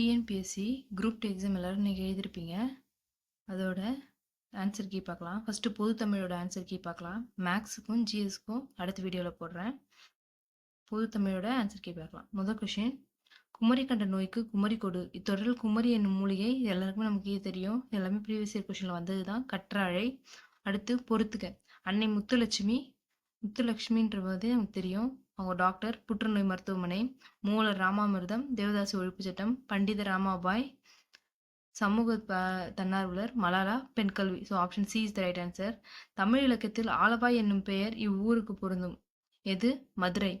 TNPSC group two exam எல்லோரும் நீங்கள் எழுதியிருப்பீங்க. அதோட ஆன்சர் கீ பார்க்கலாம். ஃபஸ்ட்டு பொது தமிழோட ஆன்சர் கீ பார்க்கலாம். மேக்ஸுக்கும் ஜிஎஸ்க்கும் அடுத்த வீடியோவில் போடுறேன். பொது தமிழோட ஆன்சர் கீ பார்க்கலாம். முதல் கொஷின் குமரி கண்ட நோய்க்கு குமரி கொடு. இத்தொடரில் குமரி என்னும் மூலிகை இது எல்லாருக்குமே நமக்கு தெரியும். எல்லாமே ப்ரீவியஸ் இயர் கொஷினில் வந்தது தான் கற்றாழை அடுத்து பொறுத்துக்க அன்னை முத்துலட்சுமி முத்துலட்சுமின்றது நமக்கு தெரியும். அவங்க டாக்டர் புற்றுநோய் மருத்துவமனை மூலர் ராமாமிர்தம் தேவதாசி ஒழிப்பு சட்டம் பண்டித ராமாபாய் சமூக ப- தன்னார்வலர் மலாலா பெண் கல்வி. So option C is the right answer Tamil இலக்கியத்தில் ஆலபாய் என்னும் பெயர் இவ்வூருக்கு பொருந்தும். எது? மதுரை.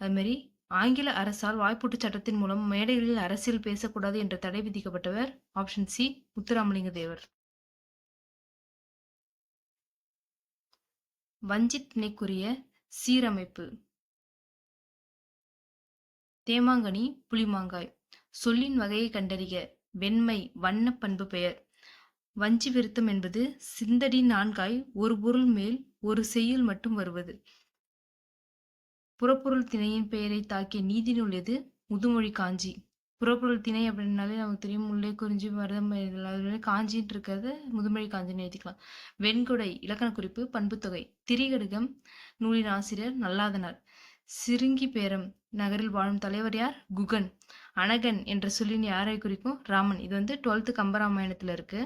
அதுமாரி ஆங்கில அரசால் வாய்ப்பூட்டு சட்டத்தின் மூலம் மேடைகளில் அரசியல் பேசக்கூடாது என்ற தடை விதிக்கப்பட்டவர் ஆப்ஷன் சி முத்துராமலிங்க தேவர். வஞ்சித் திணைக்குரிய சீரமைப்பு. தேமாங்கனி புளிமாங்காய். சொல்லின் வகையை கண்டறிக. வெண்மை வண்ண பண்பு பெயர். வஞ்சி விருத்தம் என்பது சிந்தடி நான்காய் ஒரு பொருள் மேல் ஒரு செய்யுள் மட்டும் வருவது. புறப்பொருள் திணையின் பெயரை தாக்கிய நீதி நூல் எது? முதுமொழி காஞ்சி. புறப்பொருள் திணை அப்படின்னாலே நமக்கு தெரியும். முல்லை குறிஞ்சி மருதம் காஞ்சின்னு இருக்கிறது முதுமொழி காஞ்சின்னு எழுதிக்கலாம். வெண்குடை இலக்கண குறிப்பு பண்புத்தொகை திரிகடுகம் நூலின் ஆசிரியர் நல்லாதனார். சிறுங்கி பேரம் நகரில் வாழும் தலைவர் யார்? குகன். அனகன் என்ற சொல்லின் யாரை குறிக்கும்? ராமன். இது வந்து டுவெல்த்து கம்பராமாயணத்துல இருக்கு.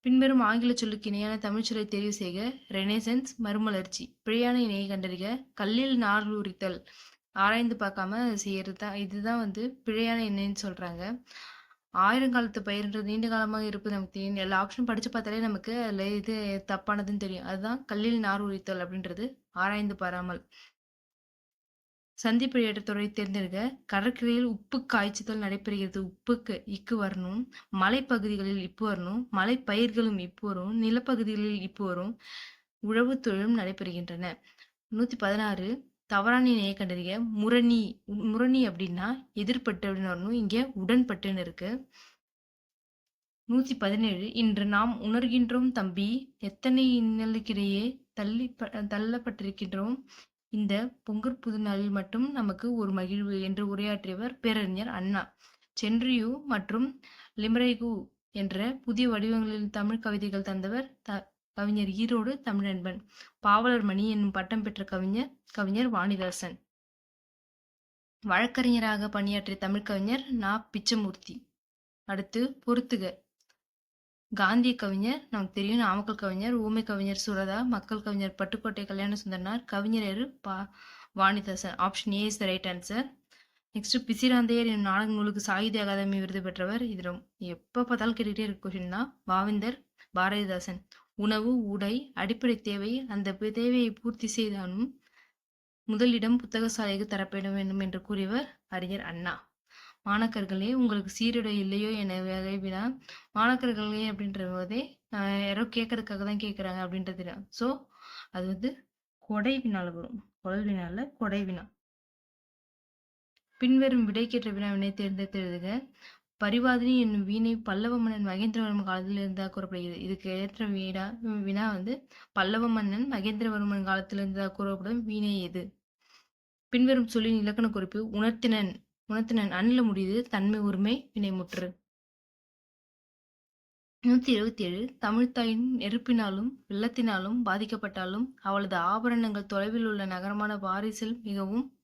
பின்வரும் ஆங்கில சொல்லுக்கு இணையான தமிழ் சொல்லை தெரிவு செய்க. ரெனேசன்ஸ் மறுமலர்ச்சி. பிழையான இணையை கண்டறிக. கல்லில் நார் உரித்தல். ஆராய்ந்து பார்க்காம செய்யறது தான். இதுதான் வந்து பிழையான இணைன்னு சொல்றாங்க. ஆயிரங்காலத்து பயிர்ன்றது நீண்ட காலமாக இருப்பது நமக்கு தெரியும். எல்லா ஆப்ஷனும் படிச்சு பார்த்தாலே நமக்கு அதில் இது தப்பானதுன்னு தெரியும். அதுதான் கல்லில் நார் உரித்தல் அப்படின்றது. ஆராய்ந்து பாராமல். சந்திப்பு ஏற்றத்தொடரை தேர்ந்தெடுக்க கடற்கரையில் உப்பு காய்ச்சுதல் நடைபெறுகிறது. உப்புக்கு இக்கு வரணும். மலைப்பகுதிகளில் இப்பு வரணும். மலை பயிர்களும் இப்பு வரும். நிலப்பகுதிகளில் இப்பு வரும். உழவு தொழிலும் நடைபெறுகின்றன. நூத்தி பதினாறு தவறான இணையை கண்டறிய முரணி முரணி அப்படின்னா எதிர்பட்டு அப்படின்னு வரணும். இங்க உடன்பட்டுன்னு இருக்கு. நூத்தி பதினேழு இன்று நாம் உணர்கின்றோம் தம்பி எத்தனை இன்னலுக்கிடையே தள்ளி தள்ளப்பட்டிருக்கின்றோம். இந்த பொங்கற் புது நாளில் மட்டும் நமக்கு ஒரு மகிழ்வு என்று உரையாற்றியவர் பேரறிஞர் அண்ணா. சென்றியூ மற்றும் லிமரைகு என்ற புதிய வடிவங்களில் தமிழ் கவிதைகள் தந்தவர் த கவிஞர் ஈரோடு தமிழன்பன். பாவலர் மணி என்னும் பட்டம் பெற்ற கவிஞர் கவிஞர் வாணிதாசன். வழக்கறிஞராக பணியாற்றிய தமிழ் கவிஞர் நா. பிச்சமூர்த்தி. அடுத்து பொறுத்துக. காந்திய கவிஞர் நமக்கு தெரியும் நாமக்கல் கவிஞர் ஊமை கவிஞர் சுரதா மக்கள் கவிஞர் பட்டுக்கோட்டை கல்யாண சுந்தரனார் கவிஞர் பா Vanidasan option A is the right answer next Pisirandhaiyar என் நாடக நூலுக்கு சாகித்ய அகாதமி விருது பெற்றவர். இது ரொம்ப எப்போ பார்த்தாலும் கேட்டுக்கிட்டே இருக்க கொஷின் தான். பாவிந்தர் பாரதிதாசன். உணவு உடை அடிப்படை தேவை அந்த தேவையை பூர்த்தி செய்தாலும் முதலிடம் புத்தகசாலைக்கு தரப்பட வேண்டும் என்று கூறியவர் அறிஞர் அண்ணா. மாணக்கர்களே உங்களுக்கு சீருடை இல்லையோ என வகை வினா மாணக்கர்களே அப்படின்ற போதே யாரோ கேட்கறதுக்காக தான் கேட்குறாங்க அப்படின்றது ஸோ அது வந்து கொடை வினால வரும். குழல் வினால கொடை வினா. பின்வரும் விடைக்கேற்ற வினாவினை தேர்ந்தெடுத்து எழுதுக. பரிவாதினி என்னும் வீணை பல்லவ மன்னன் மகேந்திரவர்மன் காலத்தில் இருந்ததாக கூறப்படுகிறது. இதுக்கு ஏற்ற வீடா வினா வந்து பல்லவ மன்னன் மகேந்திரவர்மன் காலத்தில் இருந்ததாக கூறப்படும் வீணை எது? பின்வரும் சொல்லின் இலக்கண குறிப்பு உணர்த்தினன். உணர்த்தினன் அன்னில முடியுது தன்மை உரிமை வினைமுற்று நூத்தி இருபத்தி ஏழு தமிழ்த்தாயின் நெருப்பினாலும் வெள்ளத்தினாலும் பாதிக்கப்பட்டாலும் அவளது ஆபரணங்கள் தொலைவில் உள்ள நகரமான பாரிஸில் மிகவும்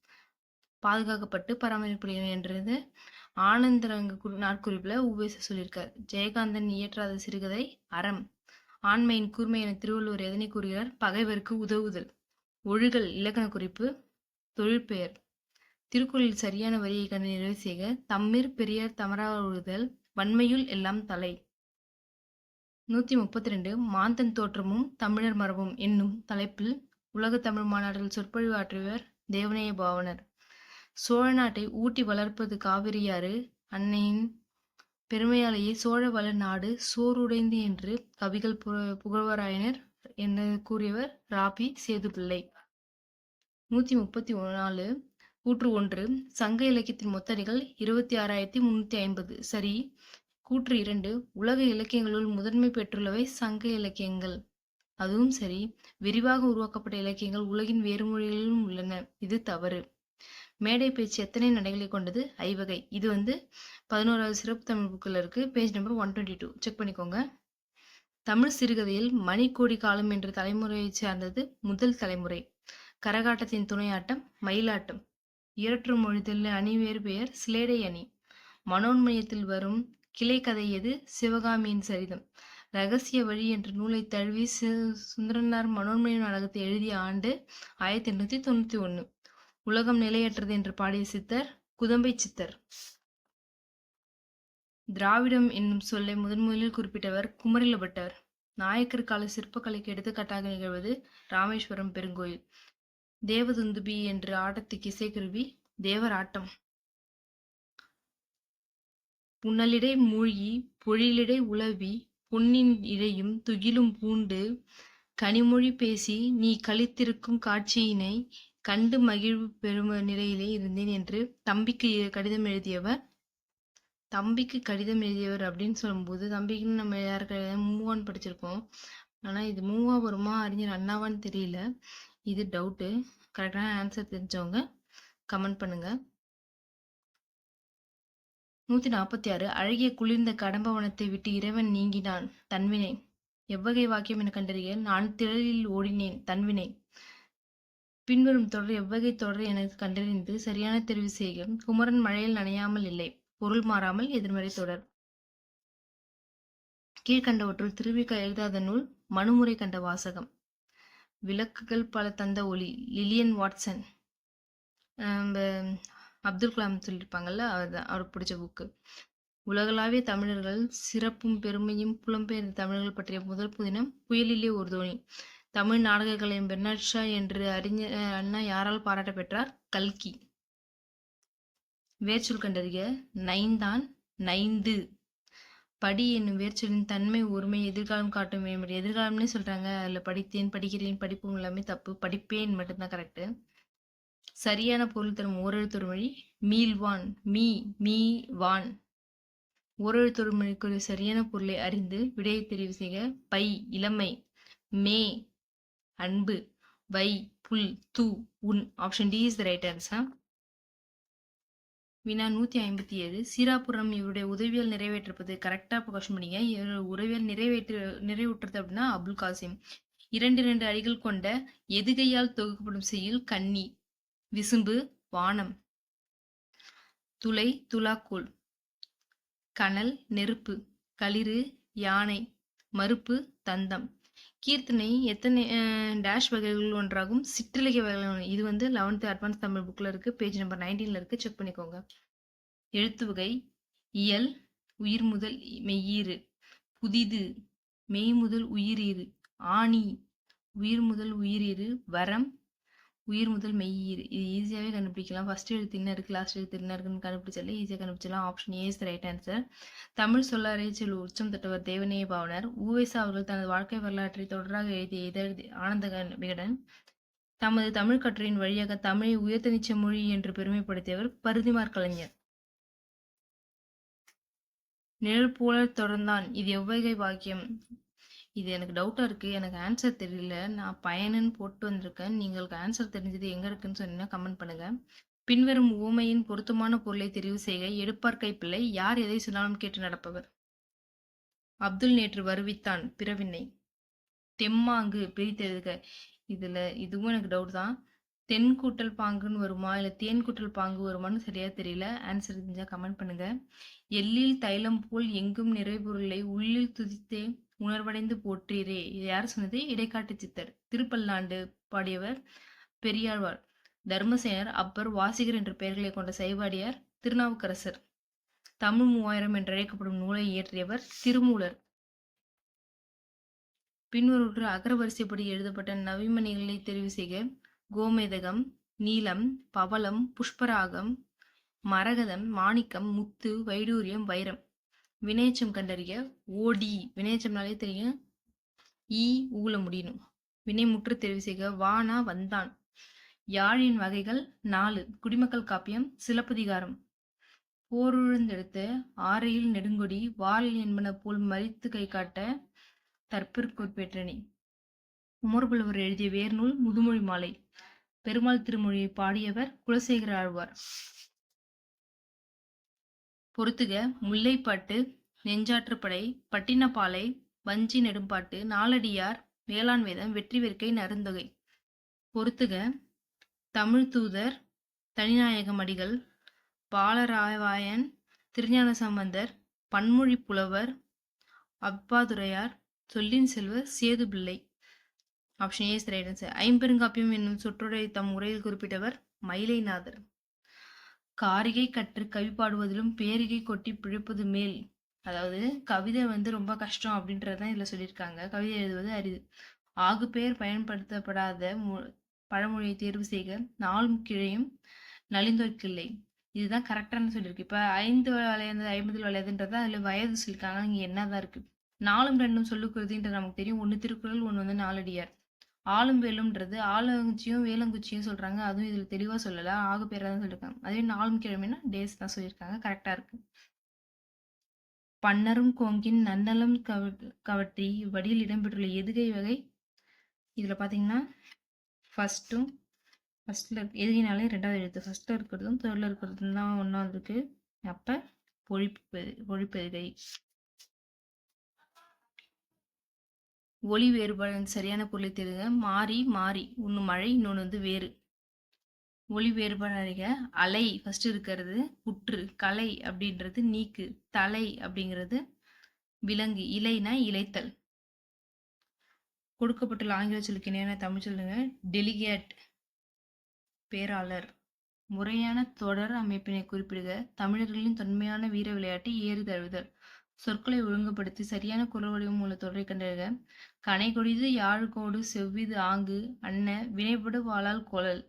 பாதுகாக்கப்பட்டு பராமரிக்கப்படுகிறது என்றது ஆனந்தரங்க நாட்குறிப்பில் உபேச சொல்லியிருக்கார். ஜெயகாந்தன் இயற்றாத சிறுகதை அறம். ஆண்மையின் கூர்மை என திருவள்ளுவர் எதனை கூறுகிறார்? பகைவருக்கு உதவுதல். ஒழுகல் இலக்கண குறிப்பு. தொழிற்பெயர். திருக்குறளில் சரியான வரியை கண்டு நிறைவு செய்க. தம்மிற் பெரியார் தமரா வன்மையுள் எல்லாம் தலை. நூத்தி முப்பத்தி ரெண்டு மாந்தன் தோற்றமும் தமிழர் மரபும் என்னும் தலைப்பில் உலக தமிழ் மாநாட்டில் சொற்பொழிவு ஆற்றியவர் தேவநேய பாவனர். சோழ நாட்டை ஊட்டி வளர்ப்பது காவிரியாறு அன்னையின் பெருமையாலேயே சோழ வள நாடு சோறுடைந்து என்று கவிகள் பு- புகழ்வராயினர் என்று கூறியவர் ராபி சேதுப்பிள்ளை. நூத்தி முப்பத்தி நாலு கூற்று ஒன்று சங்க இலக்கியத்தின் மொத்த மொத்தடிகள் இருபத்தி ஆறாயிரத்தி முன்னூத்தி ஐம்பது. சரி கூற்று இரண்டு உலக இலக்கியங்களுள் முதன்மை பெற்றுள்ளவை சங்க இலக்கியங்கள். அதுவும் சரி விரிவாக உருவாக்கப்பட்ட இலக்கியங்கள் உலகின் வேறு மொழிகளிலும் உள்ளன. இது தவறு. மேடை பேச்சு எத்தனை நடைகளை கொண்டது? ஐவகை. இது வந்து பதினோராவது சிறப்பு தமிழ் புக்கில் இருக்கு. Page number one twenty two check பண்ணிக்கோங்க. தமிழ் சிறுகதையில் மணிக்கோடி காலம் என்ற தலைமுறையைச் சார்ந்தது முதல் தலைமுறை. கரகாட்டத்தின் துணையாட்டம் மயிலாட்டம். இரற்று மொழிதல் அணி வேறு பெயர் சிலேடை அணி. மனோன்மயத்தில் வரும் கிளை கதை எது? சிவகாமியின் சரிதம். ரகசிய வழி என்ற நூலை தழுவி சுந்தரனார் மனோன்மய நாடகத்தை எழுதிய ஆண்டு ஆயிரத்தி எண்ணூத்தி தொண்ணூத்தி ஒண்ணு உலகம் நிலையற்றது என்று பாடிய சித்தர் குதம்பை சித்தர். திராவிடம் என்னும் சொல்லை முதன் முதலில் குறிப்பிட்டவர் குமரிலபட்டர் நாயக்கர் கால சிற்பக்கலைக்கு எடுத்துக்காட்டாக நிகழ்வது ராமேஸ்வரம் பெருங்கோயில். தேவதுந்துபி என்று ஆட்டத்துக்கு இசைக்குருவி தேவர் ஆட்டம் புனலிடை மூழ்கி பொழிலிடை உலவி பொன்னின் இடையும் துகிலும் பூண்டு கனிமொழி பேசி நீ கழித்திருக்கும் காட்சியினை கண்டு மகிழ்வு பெறும் நிலையிலே இருந்தேன் என்று தம்பிக்கு கடிதம் எழுதியவர். தம்பிக்கு கடிதம் எழுதியவர் அப்படின்னு சொல்லும்போது தம்பிக்குன்னு நம்ம யார் கடிதம் மூவான்னு படிச்சிருக்கோம் ஆனா இது மூவா வருமா அறிஞர் அண்ணாவான்னு தெரியல. இது டவுட்டு கரெக்டான ஆன்சர் தெரிஞ்சவங்க கமெண்ட் பண்ணுங்க. நூத்தி நாற்பத்தி ஆறு. அழகிய குளிர்ந்த கடம்பவனத்தை விட்டு இறைவன் நீங்கினான் தன்வினை. எவ்வகை வாக்கியம் என கண்டறிய நான் திரளில் ஓடினேன் தன்வினை. பின்வரும் தொடர் எவ்வகை தொடர் என கண்டறிந்து சரியான தெரிவு செய்க. குமரன் மழையில் நனையாமல் இல்லை. பொருள் மாறாமல் எதிர்மறை தொடர். கீழ்கண்டவற்றுள் திருவிக்க எழுதாத நூல் மனுமுறை கண்ட வாசகம். விளக்குகள் பல தந்த ஒளி. லிலியன் வாட்சன் அப்துல் கலாம் சொல்லியிருப்பாங்கல்ல அவர் அவருக்கு பிடிச்ச புக்கு உலகளாவிய தமிழர்கள் சிறப்பும் பெருமையும் புலம்பெயர்ந்த தமிழர்கள் பற்றிய முதல் புதினம் புயலிலே ஒரு தோணி தமிழ் நாடகங்களையும் பெர்னாட்ஷா பெர்னாட் ஷா என்று அறிஞர் அண்ணா யாரால் பாராட்ட பெற்றார்? கல்கி. வேர்ச்சொல் கண்டறிய நைந்தான் நைந்து. படி என்னும் வேர்ச்சொல்லின் தன்மை ஒருமை எதிர்காலம் காட்டும் மேம்படி எதிர்காலம்னே சொல்றாங்க. அதில் படித்தேன் படிக்கிறேன் படிப்பும் எல்லாமே தப்பு. படிப்பேன் மட்டும்தான் கரெக்டு சரியான பொருள் தரும் ஓரெழுத்தொரு மொழி மீள்வான் மீ மீ வான் ஓரெழுத்தொரு மொழிக்குரிய சரியான பொருளை அறிந்து விடையை தெரிவு செய்க. பை இளமை மே அன்பு வை புல் தூ உன். Option D is the right answer வினா நூத்தி ஐம்பத்தி ஏழு. சீராபுரம் இவருடைய உதவியால் நிறைவேற்றிருப்பது கரெக்டா கொஸ்டின் பண்ணிங்க. இவருடைய நிறைவேற்று நிறைவுற்றது அப்படின்னா அபுல் காசிம். இரண்டு இரண்டு அடிகள் கொண்ட எதுகையால் தொகுக்கப்படும் செய்யுள் கன்னி விசும்பு வானம். துளை துலாக்கோல். கனல் நெருப்பு. களிறு யானை. மறுப்பு தந்தம். கீர்த்தனை எத்தனை டேஷ் வகைகள் ஒன்றாகும்? சிற்றிலக்கிய வகைகள் ஒன்று. இது வந்து லெவன்த்து அட்வான்ஸ் தமிழ் புக்கில் இருக்கு. பேஜ் நம்பர் நைன்டீனில் இருக்குது செக் பண்ணிக்கோங்க. எழுத்து வகை இயல் உயிர் முதல் மெய்யீறு. புதிது மெய் முதல் உயிரீறு ஆணி உயிர் முதல் உயிரீறு வரம் உயிர் முதல் மெய் இது ஈஸியாகவே கண்டுபிடிக்கலாம். ஃபர்ஸ்ட் எழுத்து என்ன இருக்குது லாஸ்ட் எழுத்து என்ன இருக்குன்னு கண்டுபிடிச்சாலே ஈஸியாக கண்டுபிடிச்சலாம் option A is right answer Tamil சொல்லாரை செல் உச்சம் தொட்டவர் தேவநேய பாவனர். ஊவேசா அவர்கள் தனது வாழ்க்கை வரலாற்றை தொடராக எழுதிய இதழ் ஆனந்த விகடன். தமது தமிழ் கட்டுரையின் வழியாக தமிழை உயர்த்த நிச்ச மொழி என்று பெருமைப்படுத்தியவர் பருதிமார் கலைஞர். நிழல் போல தொடர்ந்தான். இது எவ்வகை வாக்கியம் இது எனக்கு டவுட்டாக இருக்குது எனக்கு ஆன்சர் தெரியல. நான் பயனுன்னு போட்டு வந்திருக்கேன். உங்களுக்கு ஆன்சர் தெரிஞ்சது எங்கே இருக்குன்னு சொன்னீங்கன்னா கமெண்ட் பண்ணுங்கள் பின்வரும் ஊமையின் பொருத்தமான பொருளை தெரிவு செய்க. எடுப்பார் கைப்பிள்ளை யார் எதை சொன்னாலும் கேட்டு நடப்பவர். அப்துல் நேற்று வருவித்தான் பிறவினை தெம்மாங்கு பிரித்தெழுதுக. இதில் இதுவும் எனக்கு டவுட் தான். தென் கூட்டல் பாங்குன்னு வருமா? இல்லை தேன் கூட்டல் பாங்கு வருமானு சரியாக தெரியல. ஆன்சர் தெரிஞ்சால் கமெண்ட் பண்ணுங்கள் எல்லில் தைலம் போல் எங்கும் நிறைபொருளை உள்ளில் துதித்தே உணர்வடைந்து போற்றீரே. இது யார் சொன்னது? இடைக்காட்டு சித்தர் திருப்பல்லாண்டு பாடியவர் பெரியாழ்வார். தர்மசேனர் அப்பர் வாசிகர் என்ற பெயர்களை கொண்ட சைவாடியார் திருநாவுக்கரசர். தமிழ் மூவாயிரம் என்று அழைக்கப்படும் நூலை இயற்றியவர் திருமூலர். பின்வருவற்று அகரவரிசைப்படி எழுதப்பட்ட நவிமணிகளை தெரிவு செய்க. கோமேதகம் நீலம் பவளம் புஷ்பராகம் மரகதம் மாணிக்கம் முத்து வைடூரியம் வைரம். வினைச்சம் கண்டறிய ஓடி வினைச்சம்னாலே தெரியும். ஈ ஊல முடியணும். வினை முற்று தெரிவு செய்க. வானா வந்தான். யாழின் வகைகள் நாலு. குடிமக்கள் காப்பியம் சிலப்பதிகாரம். போருழுந்தெடுத்த ஆரையில் நெடுங்கொடி வாள் என்பன போல் மறித்து கை காட்ட தற்பிற்குட்பெற்றனி உமர்புலவர் எழுதிய வேர்நூல் முதுமொழி மாலை. பெருமாள் திருமொழியை பாடியவர் குலசேகர ஆழ்வார். பொறுத்துக. முல்லைப்பாட்டு நெஞ்சாற்றுப்படை பட்டினப்பாலை வஞ்சி நெடும்பாட்டு நாலடியார் வேளாண் வேதம் வெற்றி வேர்க்கை நருந்தொகை பொறுத்துக. தமிழ் தூதர் தனிநாயகம் அடிகள் பாலராவாயன் திருஞான சம்பந்தர் பன்மொழி புலவர் அப்பாதுரையார் சொல்லின் செல்வர் சேது பிள்ளை. ஆப்ஷன் ஏ ரைட் ஐம்பெருங்காப்பியம் என்னும் சொற்றொடரை தம் உரையில் குறிப்பிட்டவர் மயிலைநாதர். காரிகை கற்று கவி பாடுவதிலும் பேரிகை கொட்டி பிழைப்பது மேல். அதாவது கவிதை வந்து ரொம்ப கஷ்டம் அப்படின்றதான் இதில் சொல்லியிருக்காங்க. கவிதை எழுதுவது அரிது. ஆகு பெயர் பயன்படுத்தப்படாத மு- பழமொழியை தேர்வு செய்க. நாளும் கிழையும் நலிந்தோர்க்கில்லை. இதுதான் கரெக்டான சொல்லியிருக்கு. இப்போ ஐந்து வளையது ஐம்பதில் வளையதுன்றது அதில் வயது சொல்லியிருக்காங்க. இங்கே என்னதான் இருக்கு? நாலும் ரெண்டும் சொல்லுக்குறதுன்றது நமக்கு தெரியும். ஒன்று திருக்குறள் ஒன்று வந்து நாலடியார். ஆளும் வேலும்ன்றது ஆளுங்குச்சியும் வேலங்குச்சியும் சொல்கிறாங்க அதுவும் இதில் தெளிவாக சொல்லலை. ஆகு பேராக தான் சொல்லியிருக்காங்க அதே நாளும் கிழமைனா டேஸ் தான் சொல்லியிருக்காங்க கரெக்டாக இருக்கு. பன்னரும் கோங்கின் நன்னலம் கவ- கவற்றி இவ்வடியில் இடம்பெற்றுள்ள எதுகை வகை? இதில் பார்த்தீங்கன்னா ஃபஸ்ட்டும் ஃபஸ்ட்டில் எதுகினாலே ரெண்டாவது எழுத்து. ஃபஸ்ட்டில் இருக்கிறதும் தேர்டில் இருக்கிறதும் தான் ஒன்றாவது இருக்குது அப்போ பொழிப்பு பொழிப்பெதுகை. ஒளி வேறுபாடு சரியான பொருளை தெரியுங்க மாறி மாறி. ஒன்று மழை இன்னொன்று வந்து வேறு. ஒளி வேறுபாடு அறிக. அலை ஃபஸ்ட்டு இருக்கிறது. புற்று கலை அப்படின்றது நீக்கு. தலை அப்படிங்கிறது விலங்கு. இலைனா இலைத்தல் கொடுக்கப்பட்டுள்ள ஆங்கில சொல்லுக்கு இணையான தமிழ் சொல்லுங்க. டெலிகேட் பேராளர். முறையான தொடர் அமைப்பினை குறிப்பிடுக. தமிழர்களின் தொன்மையான வீர விளையாட்டு ஏறு தழுவுதல். சொற்களை ஒழுங்குபடுத்தி சரியான குரல் வடிவம் உள்ள தொடரை கண்டறிக. கனை கொடிது யாழ் கோடு செவ்விது ஆங்கு அன்ன வினைபடு வாளால் கொழல்.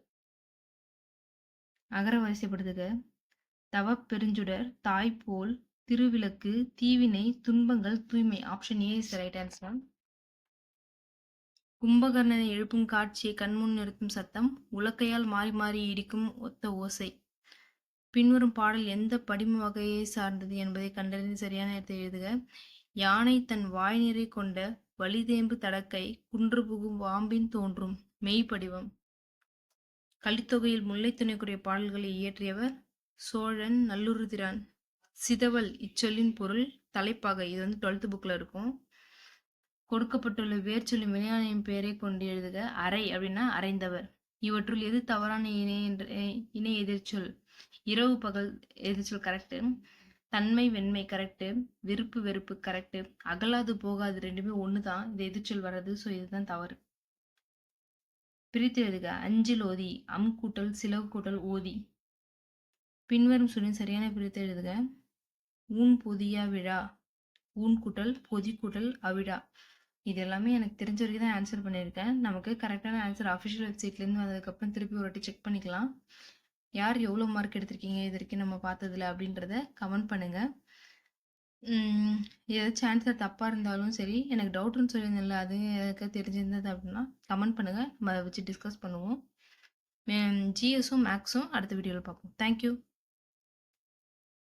அகர வரிசைப்படுத்துக. தவப் பெருஞ்சுடர் தாய்போல் திருவிளக்கு தீவினை துன்பங்கள் தூய்மை. Option A is right answer கும்பகர்ணனை எழுப்பும் காட்சியை கண்முன் நிறுத்தும் சத்தம் உலக்கையால் மாறி மாறி இடிக்கும் ஒத்த ஓசை. பின்வரும் பாடல் எந்த படிம வகையை சார்ந்தது என்பதை கண்டறிந்து சரியான இடத்தை எழுதுக. யானை தன் வாய் நீரை கொண்ட வலிதேம்பு தடக்கை குன்று புகும் வாம்பின் தோன்றும் மெய்ப்படிவம் கலித்தொகையில் முல்லை துணைக்குரிய பாடல்களை இயற்றியவர் சோழன் நல்லுருதிரான். சிதவல் இச்சொல்லின் பொருள் தலைப்பாகை இது வந்து டுவெல்த் புக்கில் இருக்கும். கொடுக்கப்பட்டுள்ள வேர்ச்சொல்லின் வினையானையின் பெயரை கொண்டு எழுதுக. அரை அப்படின்னா அரைந்தவர் இவற்றுள் எது தவறான இணை என்ற இணை எதிர்ச்சொல்? இரவு பகல் எதிர்ச்சொல் கரெக்டு தன்மை வெண்மை கரெக்டு விருப்பு வெறுப்பு கரெக்டு அகலாது போகாது ரெண்டுமே ஒன்று தான் இந்த எதிர்ச்சொல் வர்றது? ஸோ இதுதான் தவறு. பிரித்து எழுதுக. அஞ்சில் ஓதி. அம் கூட்டல் சிலவு கூட்டல் ஓதி. பின்வரும் சொல்லின் சரியான பிரித்து எழுதுக. ஊன் பொதியா விழா. ஊன் கூட்டல் பொதி கூட்டல் அவிழா இது எல்லாமே எனக்கு தெரிஞ்ச வரைக்கும் தான் ஆன்சர் பண்ணியிருக்கேன். நமக்கு கரெக்டான ஆன்சர் அஃபிஷியல் வெப்சைட்லேருந்து வந்ததுக்கப்புறம் திருப்பி ஒரு வாட்டி செக் பண்ணிக்கலாம். யார் எவ்வளோ மார்க் எடுத்திருக்கீங்க? இது வரைக்கும் நம்ம பார்த்ததில்ல அப்படின்றத கமெண்ட் பண்ணுங்க. ஏதாச்சும் ஆன்சர் தப்பாக இருந்தாலும் சரி எனக்கு டவுட்னு சொல்லியிருந்தேன்ல அது எனக்கு தெரிஞ்சிருந்தது அப்படின்னா கமெண்ட் பண்ணுங்கள் நம்ம அதை வச்சு டிஸ்கஸ் பண்ணுவோம். ஜிஎஸும் மேக்ஸும் அடுத்த வீடியோவில் பார்ப்போம். தேங்க்யூ